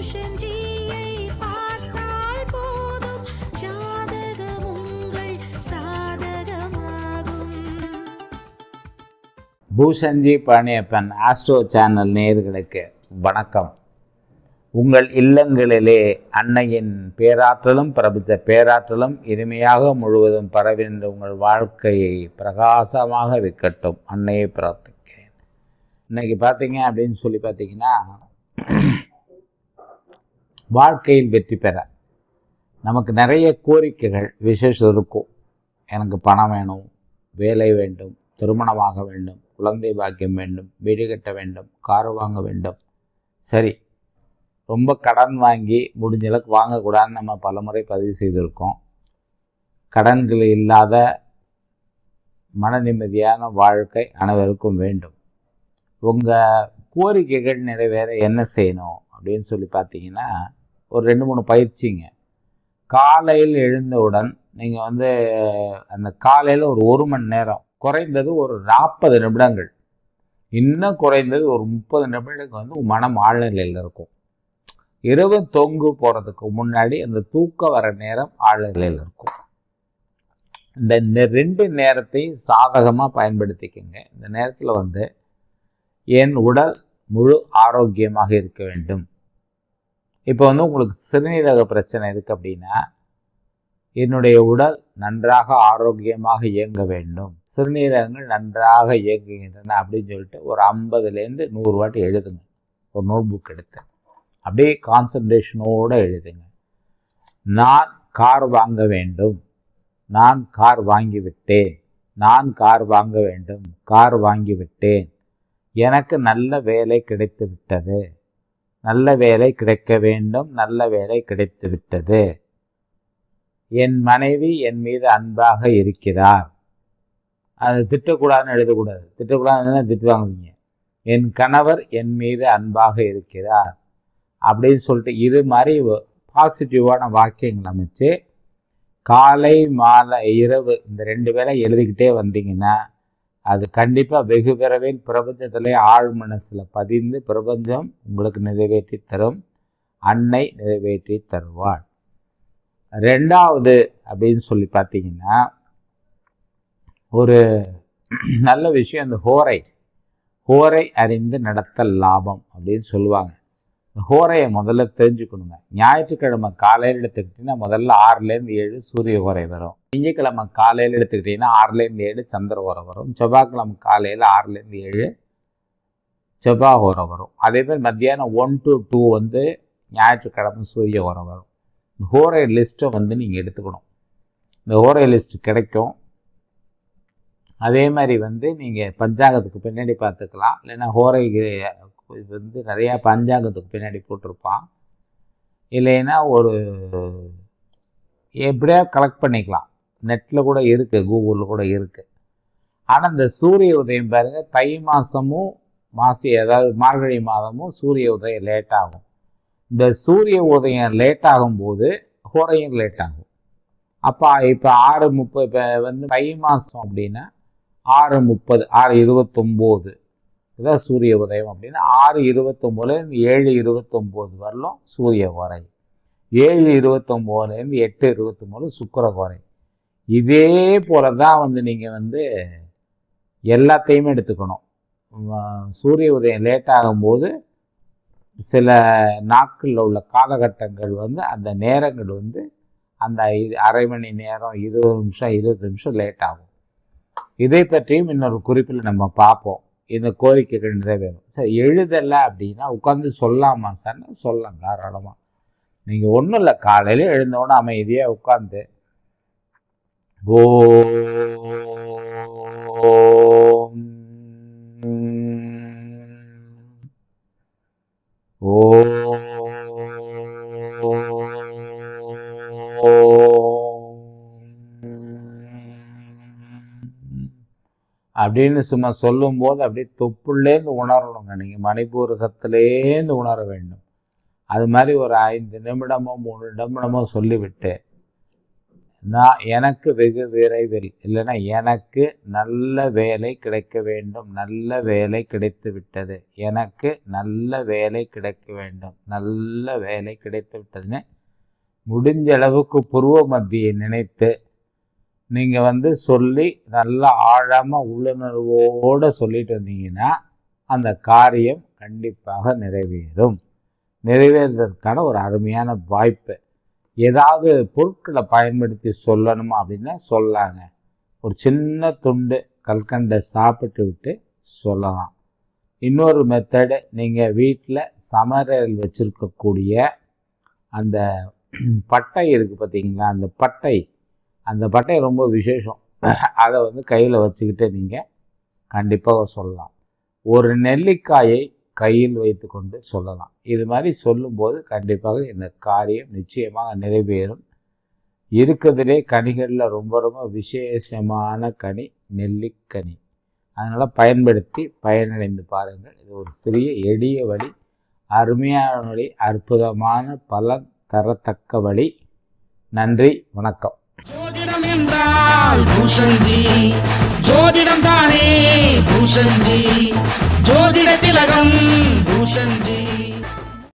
பூஷன்ஜியை பார்த்தால் போதும். ஜாதகம் உங்கள் சாதகமாகும். பூஷன்ஜி பழனியப்பன் ஆஸ்ட்ரோ சேனல் நேயர்களுக்கு வணக்கம். உங்கள் இல்லங்களிலே அன்னையின் பேராற்றலும் பிரபித்த பேராற்றலும் இனிமையாக முழுவதும் பரவின்ற உங்கள் வாழ்க்கையை பிரகாசமாக விற்கட்டும். அன்னையை பிரார்த்திக்கிறேன். இன்னைக்கு பார்த்தீங்க அப்படின்னு சொல்லி பார்த்தீங்கன்னா வாழ்க்கையில் வெற்றி பெற. நமக்கு நிறைய கோரிக்கைகள் விசேஷம் இருக்கும். எனக்கு பணம் வேணும் வேலை வேண்டும் திருமணமாக வேண்டும் குழந்தை பாக்கியம் வேண்டும் வீடு கட்ட வேண்டும் கார் வாங்க வேண்டும். சரி ரொம்ப கடன் வாங்கி முடிஞ்ச அளவுக்கு வாங்கக்கூடாதுன்னு நம்ம பலமுறை பதிவு செய்திருக்கோம். கடன்கள் இல்லாத மன நிம்மதியான வாழ்க்கை அனைவருக்கும் வேண்டும். உங்கள் கோரிக்கைகள் நிறைவேற என்ன செய்யணும் அப்படின்னு சொல்லி பார்த்தீங்கன்னா ஒரு ரெண்டு மூணு பயிற்சிங்க. காலையில் எழுந்தவுடன் நீங்கள் வந்து அந்த காலையில் ஒரு ஒரு மணி நேரம் குறைந்தது ஒரு நாற்பது நிமிடங்கள். இன்னும் குறைந்தது ஒரு முப்பது நிமிடங்கள் வந்து மனம் ஆழ்நிலையில் இருக்கும். இரவு தொங்கு போகிறதுக்கு முன்னாடி அந்த தூக்கம் வர நேரம் ஆழ்நிலையில் இருக்கும். இந்த ரெண்டு நேரத்தையும் சாதகமாக பயன்படுத்திக்கங்க. இந்த நேரத்தில் வந்து என் உடல் முழு ஆரோக்கியமாக இருக்க வேண்டும். இப்போ வந்து உங்களுக்கு சிறுநீரக பிரச்சனை இருக்குது அப்படின்னா என்னுடைய உடல் நன்றாக ஆரோக்கியமாக இயங்க வேண்டும். சிறுநீரகங்கள் நன்றாக இயங்குகின்றன அப்படின்னு சொல்லிட்டு ஒரு ஐம்பதுலேருந்து நூறு வாட்டி எழுதுங்க. ஒரு நோட் புக் எடுத்து. அப்படியே கான்சன்ட்ரேஷனோடு எழுதுங்க. நான் கார் வாங்க வேண்டும். நான் கார் வாங்கிவிட்டேன். நான் கார் வாங்க வேண்டும். கார் வாங்கிவிட்டேன். எனக்கு நல்ல வேலை கிடைத்து விட்டது நல்ல வேலை கிடைக்க வேண்டும் நல்ல வேலை கிடைத்து விட்டது என் மனைவி என் மீது அன்பாக இருக்கிறார். அது திட்டக்கூடாதுன்னு எழுதக்கூடாது. திட்டக்கூடாதுன்னு திட்டுவாங்குவீங்க என் கணவர் என் மீது அன்பாக இருக்கிறார். அப்படின்னு சொல்லிட்டு இது மாதிரி பாசிட்டிவான வாக்கியங்கள் அமைச்சு காலை மாலை இரவு இந்த ரெண்டு வேளை எழுதிக்கிட்டே வந்தீங்கன்னா அது கண்டிப்பாக வெகு விரைவில் பிரபஞ்சத்திலே ஆழ் மனசில் பதிந்து பிரபஞ்சம் உங்களுக்கு நிறைவேற்றி தரும். அன்னை நிறைவேற்றி தருவாள். ரெண்டாவது அப்படின்னு சொல்லி பார்த்தீங்கன்னா ஒரு நல்ல விஷயம் இந்த ஹோரை. ஹோரை அறிந்து நடத்தல் லாபம் அப்படின்னு சொல்லுவாங்க. ஹோரையை முதல்ல தெரிஞ்சுக்கணுங்க. ஞாயிற்றுக்கிழமை காலையில் எடுத்துக்கிட்டிங்கன்னா முதல்ல ஆறுலேருந்து ஏழு சூரிய ஹோரை வரும். திங்கக்கிழமை காலையில் எடுத்துக்கிட்டிங்கன்னா ஆறுலேருந்து ஏழு சந்திர ஹோரை வரும். செவ்வாய்க்கிழமை காலையில் ஆறுலேருந்து ஏழு செவ்வாய் ஹோரை வரும். அதே மாதிரி மத்தியானம் ஒன் டு டூ வந்து ஞாயிற்றுக்கிழமை சூரிய ஹோரை வரும். இந்த ஹோரை லிஸ்ட்டை வந்து நீங்கள் எடுத்துக்கணும். இந்த ஹோரை லிஸ்ட் கிடைக்கும். அதே மாதிரி வந்து நீங்கள் பஞ்சாங்கத்துக்கு பின்னாடி பார்த்துக்கலாம். இல்லைன்னா ஹோரை இது வந்து நிறையா பஞ்சாங்கத்துக்கு பின்னாடி போட்டிருப்பான். இல்லைன்னா ஒரு எப்படியா கலெக்ட் பண்ணிக்கலாம். நெட்டில் கூட இருக்குது கூகுளில் கூட இருக்குது ஆனால் இந்த சூரிய உதயம் பாருங்கள் தை மாதமும் மாசி அதாவது மார்கழி மாதமும் சூரிய உதயம் லேட் ஆகும். இந்த சூரிய உதயம் லேட் ஆகும்போது ஹோரையும் லேட் ஆகும். அப்போ இப்போ ஆறு முப்பது இப்போ வந்து தை மாதம் அப்படின்னா ஆறு முப்பது ஆறு இருபத்தொம்போது. இதான் சூரிய உதயம் அப்படின்னா ஆறு இருபத்தொம்போதுலேருந்து ஏழு இருபத்தொம்போது வரலும் சூரிய கோரை ஏழு இருபத்தொம்போதுலேருந்து எட்டு இருபத்தொம்போது சுக்கர கோரை இதே போல தான் வந்து நீங்கள் வந்து எல்லாத்தையுமே எடுத்துக்கணும். சூரிய உதயம் லேட் ஆகும்போது சில நாட்களில் உள்ள காலகட்டங்கள் வந்து அந்த நேரங்கள் வந்து அந்த அரை மணி நேரம் இருபது நிமிஷம் இருபது நிமிஷம் லேட் ஆகும். இதை பற்றியும் இன்னொரு குறிப்பில் நம்ம பார்ப்போம். இந்த கோரிக்கைகள் நிறைவேறும் சார் எழுதலை அப்படின்னா உட்காந்து சொல்லலாமா சார்னு சொல்லலாம் தாராளமாக நீங்கள் ஒன்றும் இல்லை காலையில் எழுந்தோடனே அமைதியாக உட்காந்து ஓம் ஓ அப்படின்னு சும்மா சொல்லும்போது அப்படியே தொப்புள்ளேருந்து உணரணுங்க. நீங்கள் மணிப்பூரகத்திலேருந்து உணர வேண்டும். அது மாதிரி ஒரு ஐந்து நிமிடமோ மூணு நிமிடமோ சொல்லிவிட்டு நான் எனக்கு வெகு விரைவில் இல்லைன்னா எனக்கு நல்ல வேலை கிடைக்க வேண்டும். நல்ல வேலை கிடைத்து விட்டது எனக்கு நல்ல வேலை கிடைக்க வேண்டும். நல்ல வேலை கிடைத்து விட்டதுன்னு முடிஞ்ச அளவுக்கு புருவ மத்தியை நினைத்து நீங்கள் வந்து சொல்லி நல்லா ஆழமாக உள்ளுணர்வோடு சொல்லிட்டு வந்தீங்கன்னா அந்த காரியம் கண்டிப்பாக நிறைவேறும். நிறைவேறுவதற்கான ஒரு அருமையான வாய்ப்பு. ஏதாவது பொருட்களை பயன்படுத்தி சொல்லணுமா அப்படின்னா சொல்லாங்க. ஒரு சின்ன துண்டு கல்கண்டை சாப்பிட்டு விட்டு சொல்லலாம். இன்னொரு மெத்தடு நீங்கள் வீட்டில் சமரல் வச்சுருக்கக்கூடிய அந்த பட்டை இருக்குது பார்த்தீங்களா அந்த பட்டை. அந்த பட்டை ரொம்ப விசேஷம். அதை வந்து கையில் வச்சுக்கிட்டு நீங்கள் கண்டிப்பாக சொல்லலாம். ஒரு நெல்லிக்காயை கையில் வைத்துக்கொண்டு சொல்லலாம். இது மாதிரி சொல்லும்போது கண்டிப்பாக இந்த காரியம் நிச்சயமாக நிறைவேறும். இருக்கிறதுலே கனிகளில் ரொம்ப ரொம்ப விசேஷமான கனி நெல்லிக்கனி. அதனால் பயன்படுத்தி பயனடைந்து பாருங்கள். இது ஒரு சிறிய எளிய வழி அருமையான வழி அற்புதமான பலன் தரத்தக்க வழி. நன்றி வணக்கம். என்றால் பூஷன்ஜி ஜோதிடம் தானே பூஷன்ஜி ஜோதிட திலகம் பூஷன்ஜி